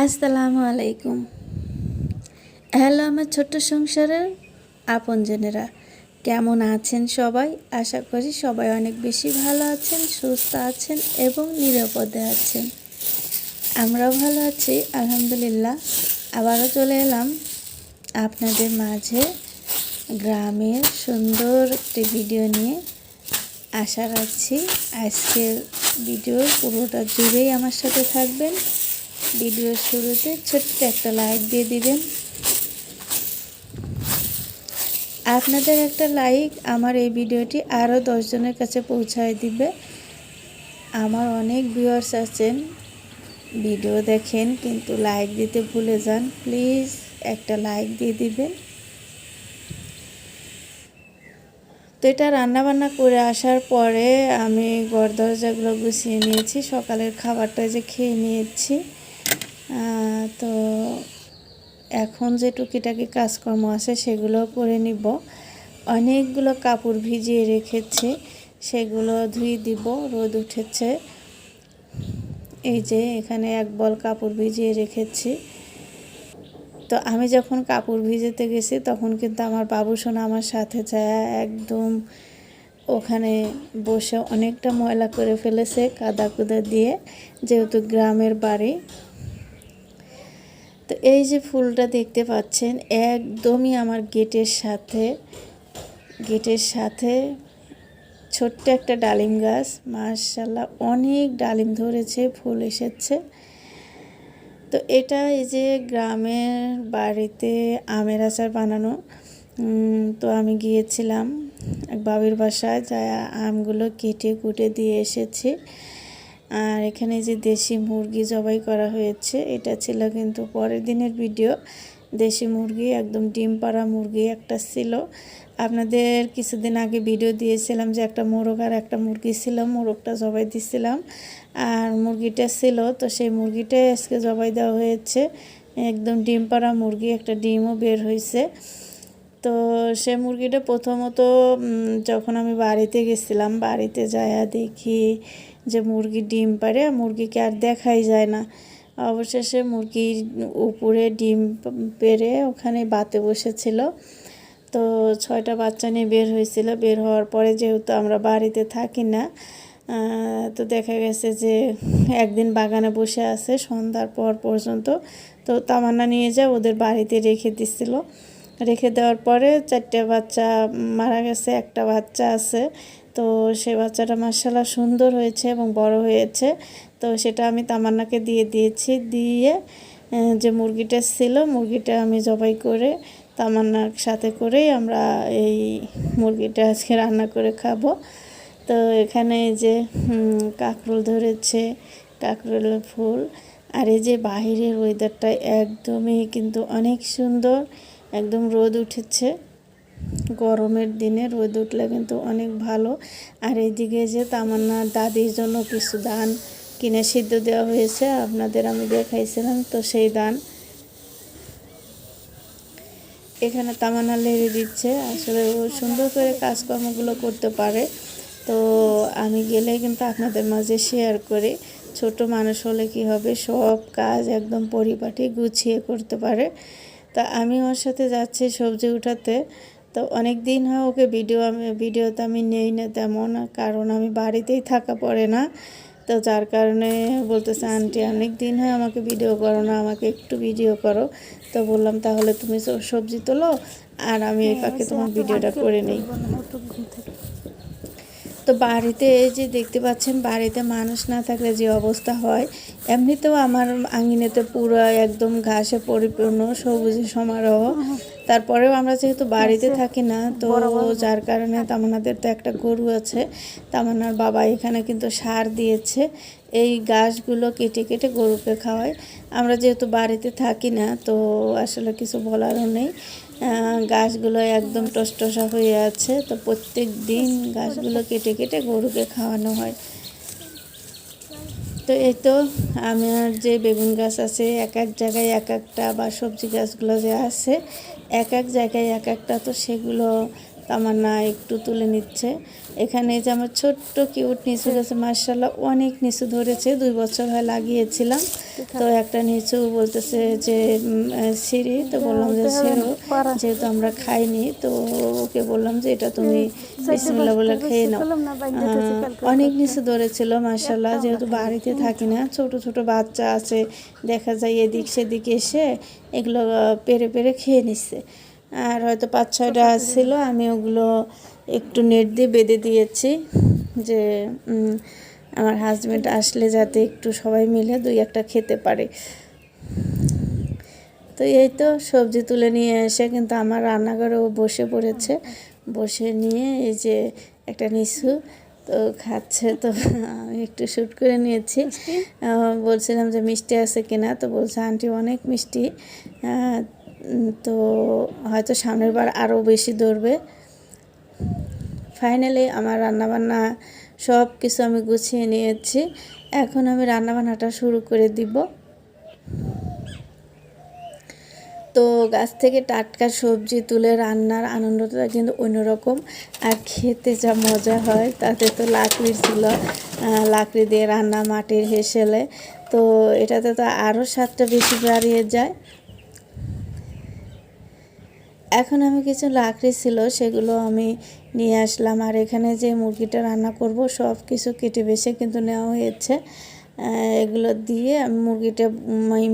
আসসালামু আলাইকুম। হ্যালো আমার ছোট্ট সংসারের আপনজনেরা, কেমন আছেন সবাই? আশা করি সবাই অনেক বেশি ভালো আছেন, সুস্থ আছেন এবং নিরাপদে আছেন। আমরাও ভালো আছি, আলহামদুলিল্লাহ। আবারও চলে এলাম আপনাদের মাঝে গ্রামের সুন্দর একটি ভিডিও নিয়ে। আশা রাখছি আজকের ভিডিও পুরোটা জুড়েই আমার সাথে থাকবেন। ভিডিওর শুরুতে ছোট্ট একটা লাইক দিয়ে দিবেন। আপনাদের একটা লাইক আমার এই ভিডিওটি আরও দশজনের কাছে পৌঁছায় দিবে। আমার অনেক ভিউয়ার্স আছেন, ভিডিও দেখেন, কিন্তু লাইক দিতে ভুলে যান। প্লিজ একটা লাইক দিয়ে দিবেন। তো এটা রান্নাবান্না করে আসার পরে আমি ঘর দরজাগুলো গুছিয়ে নিয়েছি। সকালের খাবারটা যে খেয়ে নিয়েছি। তো এখন যে টুকিটাকি কাজকর্ম আছে সেগুলো করে নিব। অনেকগুলো কাপড় ভিজিয়ে রেখেছি, সেগুলো ধুয়ে দিব, রোদ উঠেছে। এই যে এখানে এক বল কাপড় ভিজিয়ে রেখেছি। তো আমি যখন কাপড় ভিজেতে গেছি তখন কিন্তু আমার বাবু সোনা আমার সাথে যায় একদম ওখানে বসে অনেকটা ময়লা করে ফেলেছে কাদা কুদা দিয়ে, যেহেতু গ্রামের বাড়ি। তো এই যে ফুলটা দেখতে পাচ্ছেন, একদমই আমার গেটের সাথে গেটের সাথে ছোট্ট একটা ডালিম গাছ। মার্শাল্লাহ অনেক ডালিম ধরেছে, ফুল এসেছে। তো এটা এই যে গ্রামের বাড়িতে আমের আচার বানানো। তো আমি গিয়েছিলাম এক বাবির বাসায় যা আমগুলো কেটে কুটে দিয়ে এসেছি। আর এখানে যে দেশি মুরগি জবাই করা হয়েছে, এটা ছিল কিন্তু পরের দিনের ভিডিও দেশি মুরগি, একদম ডিম পাড়া মুরগি একটা ছিল। আপনাদের কিছুদিন আগে ভিডিও দিয়েছিলাম যে একটা মোরগ আর একটা মুরগি ছিল, মোরগটা জবাই দিছিলাম। আর মুরগিটা ছিল, তো সেই মুরগিটাই আজকে জবাই দেওয়া হয়েছে। একদম ডিম পাড়া মুরগি, একটা ডিমও বের হয়েছে। তো সে মুরগিটা প্রথমত যখন আমি বাড়িতে গেছিলাম, বাড়িতে যায়া দেখি যে মুরগি ডিম পারে মুরগিকে আর দেখাই যায় না। অবশেষে মুরগির উপরে ডিম পেরে ওখানে বাতে বসেছিল। তো ছয়টা বাচ্চা নিয়ে বের হয়েছিল। বের হওয়ার পরে যেহেতু আমরা বাড়িতে থাকি না তো দেখা গেছে যে একদিন বাগানে বসে আছে, সন্ধ্যার পর পর্যন্ত তো তামান্না নিয়ে যায়, ওদের বাড়িতে রেখে দিছিল। রেখে দেওয়ার পরে চারটে বাচ্চা মারা গেছে, একটা বাচ্চা আছে। তো সে বাচ্চাটা মার্শাল্লাহ সুন্দর হয়েছে এবং বড় হয়েছে। তো সেটা আমি তামান্নাকে দিয়ে দিয়েছি। দিয়ে যে মুরগিটা ছিল, মুরগিটা আমি জবাই করে, তামান্নার সাথে করেই আমরা এই মুরগিটা আজকে রান্না করে খাব। তো এখানে যে কাঁকরোল ধরেছে, কাঁকরোলের ফুল। আর এই যে বাহিরের ওয়েদারটা একদমই কিন্তু অনেক সুন্দর। একদম রোদ উঠেছে। গরমের দিনে রোদ উঠলে কিন্তু অনেক ভালো। আর এইদিকে যে তামান্না দাদির জন্য কিছু দান কিনে সিদ্ধ দেওয়া হয়েছে, আপনাদের আমি দেখাইছিলাম, তো সেই দান এখানে তামান্না লেড়ে দিচ্ছে। আসলে ও সুন্দর করে কাজকর্মগুলো করতে পারে। তো আমি গেলে কিন্তু আপনাদের মাঝে শেয়ার করি। ছোট মানুষ হলে কি হবে? সব কাজ একদম পরিপাটি গুছিয়ে করতে পারে। তা আমি ওর সাথে যাচ্ছি সবজি উঠাতে। তো অনেক দিন হয় ওকে ভিডিও আমি ভিডিওতে আমি নেই না তেমন কারণ আমি বাড়িতেই থাকা পড়ে না। তো যার কারণে বলতেছে আন্টি অনেক দিন হয় আমাকে ভিডিও করো না আমাকে একটু ভিডিও করো। তো বললাম তাহলে তুমি সবজি তোলো আর আমি এই ফাঁকে তোমার ভিডিওটা করে নিই। তো বাড়িতে এই যে দেখতে পাচ্ছেন বাড়িতে মানুষ না থাকলে যে অবস্থা হয়। এমনিতেও আমার আঙিনেতে পুরো একদম ঘাসে পরিপূর্ণ সবুজে সমারোহ। তারপরেও আমরা যেহেতু বাড়িতে থাকি না তো যার কারণে তামান্নাদের তো একটা গরু আছে। তামান্নার বাবা এখানে কিন্তু সার দিয়েছে। এই গাছগুলো কেটে কেটে গরুকে খাওয়ায়। আমরা যেহেতু বাড়িতে থাকি না তো আসলে কিছু বলারও নেই। গাছগুলো একদম টসটসা হয়ে আছে। তো প্রত্যেক দিন গাছগুলো কেটে কেটে গরুকে খাওয়ানো হয়। তো এই তো আমার যে বেগুন গাছ আছে, এক এক জায়গায় এক একটা বা সবজি গাছগুলো যে আছে, এক এক জায়গায় এক একটা তো সেগুলো তামান্না একটু তুলে নিচ্ছে। এখানে যে আমার ছোট্ট কিউট নিচু গেছে মার্শাল্লাহ অনেক নিচু ধরেছে দুই বছর হয় লাগিয়েছিলাম। তো একটা নিচু বলতেছে যে সিঁড়ি তো বললাম যে সিঁড়ো যেহেতু আমরা খাইনি তো ওকে বললাম যে এটা তুমি বিসমিল্লা বলে খেয়ে নাও। অনেক নিচু ধরেছিল মার্শাল্লাহ যেহেতু বাড়িতে থাকি না ছোট ছোট বাচ্চা আছে দেখা যায় এদিক সেদিক এসে এগুলো পেরে পেরে খেয়ে নিচ্ছে। আর হয়তো পাঁচ ছয়টা ছিল আমি ওগুলো একটু নেট দিয়ে বেঁধে দিয়েছি যে আমার হাজব্যান্ড আসলে যাতে একটু সবাই মিলে দুই একটা খেতে পারে। তো এই তো সবজি তুলে নিয়ে এসে কিন্তু আমার রান্নাঘরেও বসে পড়েছে। বসে নিয়ে এই যে একটা নিচু তো খাচ্ছে তো আমি একটু শ্যুট করে নিয়েছি। বলছিলাম যে মিষ্টি আছে কিনা তো বলছে আন্টি অনেক মিষ্টি। তো হয়তো সামনের বার আরও বেশি ধরবে। ফাইনালি আমার রান্নাবান্না সব কিছু আমি গুছিয়ে নিয়েছি। এখন আমি রান্নাবান্নাটা শুরু করে দিব। তো গাছ থেকে টাটকা সবজি তুলে রান্নার আনন্দটা কিন্তু অন্যরকম আর খেতে যা মজা হয়, তাতে তো লাকড়ি ছিল লাকড়ি দিয়ে রান্না মাটির হেসেলে। তো এটাতে তো আরও স্বাদটা বেশি বাড়িয়ে যায়। এখন আমি কিছু লাকড়ি ছিল, সেগুলো আমি নিয়ে আসলাম। আর এখানে যে মুরগিটা রান্না করব, সব কিছু কেটে বেছে কিন্তু নেওয়া হয়েছে। এগুলো দিয়ে আমি মুরগিটা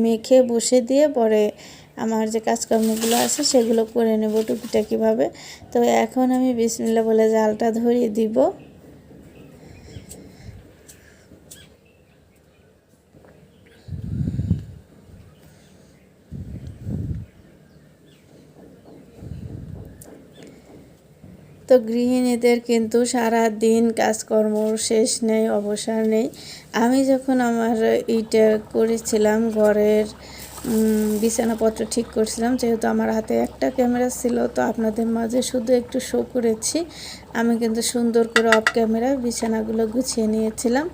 মেখে বসে দিয়ে পরে আমার যে কাজকর্মগুলো আছে, সেগুলো করে নেব টুকিটাকিভাবে। তো এখন আমি বিসমিল্লা বলে জালটা ধরিয়ে দিব। তো গৃহিণীদের কিন্তু সারা দিন কাজকর্ম শেষ নেই, অবসর নেই। আমি যখন আমার এইটা করেছিলাম, ঘরের বিছানাপত্র ঠিক করছিলাম, যেহেতু আমার হাতে একটা ক্যামেরা ছিল, তো আপনাদের মাঝে শুধু একটু শো করেছি। আমি কিন্তু সুন্দর করে অফ ক্যামেরায় বিছানাগুলো গুছিয়ে নিয়েছিলাম।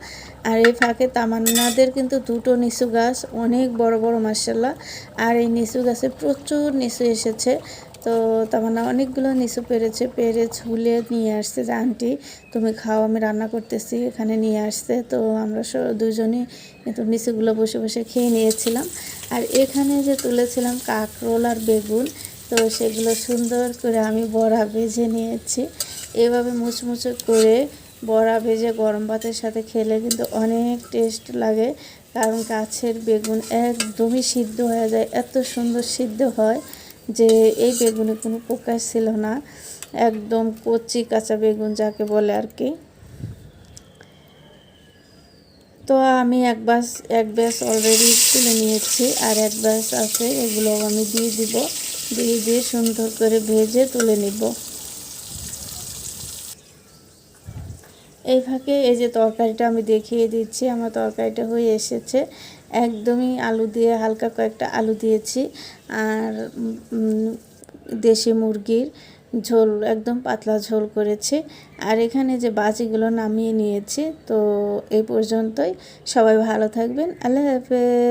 আর এই ফাঁকে তামান্নাদের কিন্তু দুটো নিচু গাছ, অনেক বড় বড় মার্শাল্লাহ আর এই নিচু গাছে প্রচুর নিচু এসেছে। তো তামান্না, অনেকগুলো নিচু পেরেছে, পেরে ঝুলে নিয়ে আসছে যে, আন্টি, তুমি খাও, আমি রান্না করতেছি, এখানে নিয়ে আসছে। তো আমরা দুজনই কিন্তু নিচুগুলো বসে বসে খেয়ে নিয়েছিলাম। আর এখানে যে তুলেছিলাম কাঁকরোল আর বেগুন, তো সেগুলো সুন্দর করে আমি বড়া ভেজে নিয়েছি। এভাবে মুচমুচে করে বড়া ভেজে গরম ভাতের সাথে খেলে কিন্তু অনেক টেস্ট লাগে, কারণ গাছের বেগুন একদমই সিদ্ধ হয়ে যায়, এত সুন্দর সিদ্ধ হয়। যে এই বেগুনে কোনো পোকা ছিল না, একদম কচি কাঁচা বেগুন যাকে বলে আর কি। তো আমি এক ব্যাস এক ব্যাস অলরেডি তুলে নিয়েছি আর এক ব্যাস আছে, এগুলো আমি দিয়ে দিব। দিয়ে দিয়ে সুন্দর করে ভেজে তুলে নিব। এই ফাঁকে এই যে তরকারিটা আমি দেখিয়ে দিচ্ছি, আমার তরকারিটা হয়ে এসেছে। একদমই আলু দিয়ে, হালকা কয়েকটা আলু দিয়েছি। আর দেশি মুরগির ঝোল, একদম পাতলা ঝোল করেছে। আর এখানে যে বাজিগুলো নামিয়ে নিয়েছি, তো এই পর্যন্তই। সবাই ভালো থাকবেন। আল্লাহ হাফেজ।